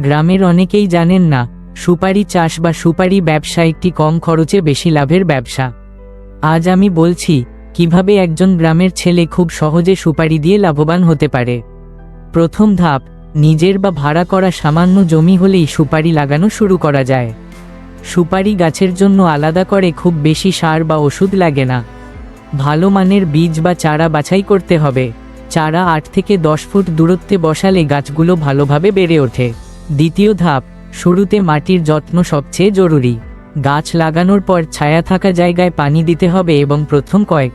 গ্রামের অনেকেই জানেন না, সুপারি চাষ বা সুপারি ব্যবসা একটি কম খরচে বেশি লাভের ব্যবসা। আজ আমি বলছি, কীভাবে একজন গ্রামের ছেলে খুব সহজে সুপারি দিয়ে লাভবান হতে পারে। প্রথম ধাপ, নিজের বা ভাড়া করা সামান্য জমি হলেই সুপারি লাগানো শুরু করা যায়। সুপারি গাছের জন্য আলাদা করে খুব বেশি সার বা ওষুধ লাগে না। ভালো মানের বীজ বা চারা বাছাই করতে হবে। চারা আট থেকে দশ ফুট দূরত্বে বসালে গাছগুলো ভালোভাবে বেড়ে ওঠে। দ্বিতীয় ধাপ, শুরুতে মাটির যত্ন সবচেয়ে জরুরি। গাছ লাগানোর পর ছায়া থাকা জায়গায় পানি দিতে হবে এবং প্রথম কয়েক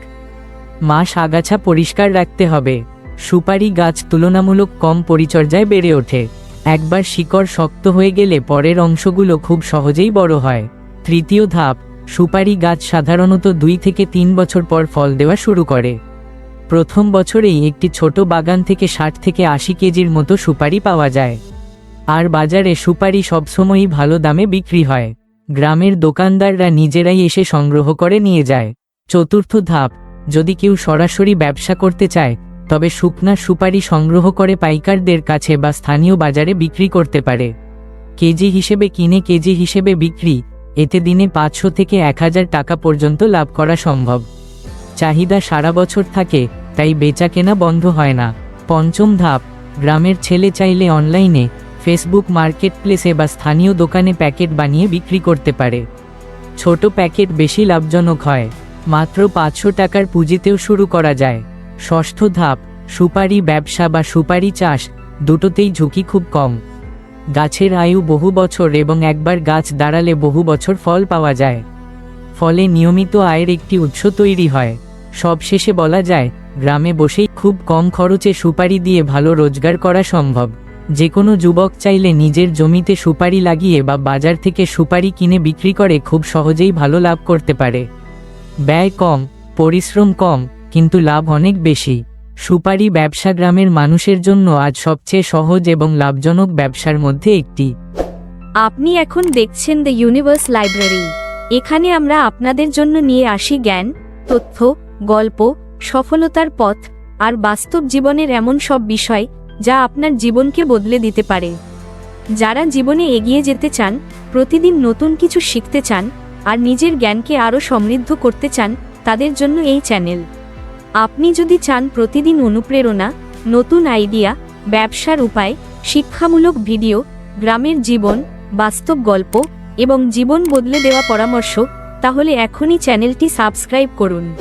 মাস আগাছা পরিষ্কার রাখতে হবে। সুপারি গাছ তুলনামূলক কম পরিচর্যায় বেড়ে ওঠে। একবার শিকড় শক্ত হয়ে গেলে পরের অংশগুলো খুব সহজেই বড় হয়। তৃতীয় ধাপ, সুপারি গাছ সাধারণত দুই থেকে তিন বছর পর ফল দেওয়া শুরু করে। প্রথম বছরেই একটি ছোট বাগান থেকে ষাট থেকে আশি কেজির মতো সুপারি পাওয়া যায়। আর বাজারে সুপারি সবসময়ই ভালো দামে বিক্রি হয়। গ্রামের দোকানদাররা নিজেরাই এসে সংগ্রহ করে নিয়ে যায়। চতুর্থ ধাপ, যদি কেউ সরাসরি ব্যবসা করতে চায়, তবে শুকনা সুপারি সংগ্রহ করে পাইকারদের কাছে বা স্থানীয় বাজারে বিক্রি করতে পারে। কেজি হিসেবে কিনে কেজি হিসেবে বিক্রি, এতে দিনে পাঁচশো থেকে এক হাজার টাকা পর্যন্ত লাভ করা সম্ভব। চাহিদা সারা বছর থাকে, তাই বেচা কেনা বন্ধ হয় না। পঞ্চম ধাপ, গ্রামের ছেলে চাইলে অনলাইনে ফেসবুক মার্কেট প্লেসে বা স্থানীয় দোকানে প্যাকেট বানিয়ে বিক্রি করতে পারে। ছোট প্যাকেট বেশি লাভজনক হয়। মাত্র পাঁচশো টাকার পুঁজিতেও শুরু করা যায়। ষষ্ঠ ধাপ, সুপারি ব্যবসা বা সুপারি চাষ, দুটোতেই ঝুঁকি খুব কম। গাছের আয়ু বহু বছর এবং একবার গাছ দাঁড়ালে বহু বছর ফল পাওয়া যায়। ফলে নিয়মিত আয়ের একটি উৎস তৈরি হয়। সবশেষে বলা যায়, গ্রামে বসেই খুব কম খরচে সুপারি দিয়ে ভালো রোজগার করা সম্ভব। যে কোনো যুবক চাইলে নিজের জমিতে সুপারি লাগিয়ে বা বাজার থেকে সুপারি কিনে বিক্রি করে খুব সহজেই ভালো লাভ করতে পারে। ব্যয় কম, পরিশ্রম কম, কিন্তু লাভ অনেক বেশি। সুপারি ব্যবসা গ্রামের মানুষের জন্য আজ সবচেয়ে সহজ এবং লাভজনক ব্যবসার মধ্যে একটি। আপনি এখন দেখছেন দ্য ইউনিভার্স লাইব্রেরি এখানে আমরা আপনাদের জন্য নিয়ে আসি জ্ঞান, তথ্য, গল্প, সফলতার পথ আর বাস্তব জীবনের এমন সব বিষয় যা আপনার জীবনকে বদলে দিতে পারে। যারা জীবনে এগিয়ে যেতে চান, প্রতিদিন নতুন কিছু শিখতে চান, আর নিজের জ্ঞানকে আরও সমৃদ্ধ করতে চান, তাদের জন্য এই চ্যানেল। আপনি যদি চান প্রতিদিন অনুপ্রেরণা, নতুন আইডিয়া, ব্যবসার উপায়, শিক্ষামূলক ভিডিও, গ্রামের জীবন, বাস্তব গল্প এবং জীবন বদলে দেওয়া পরামর্শ, তাহলে এখনই চ্যানেলটি সাবস্ক্রাইব করুন।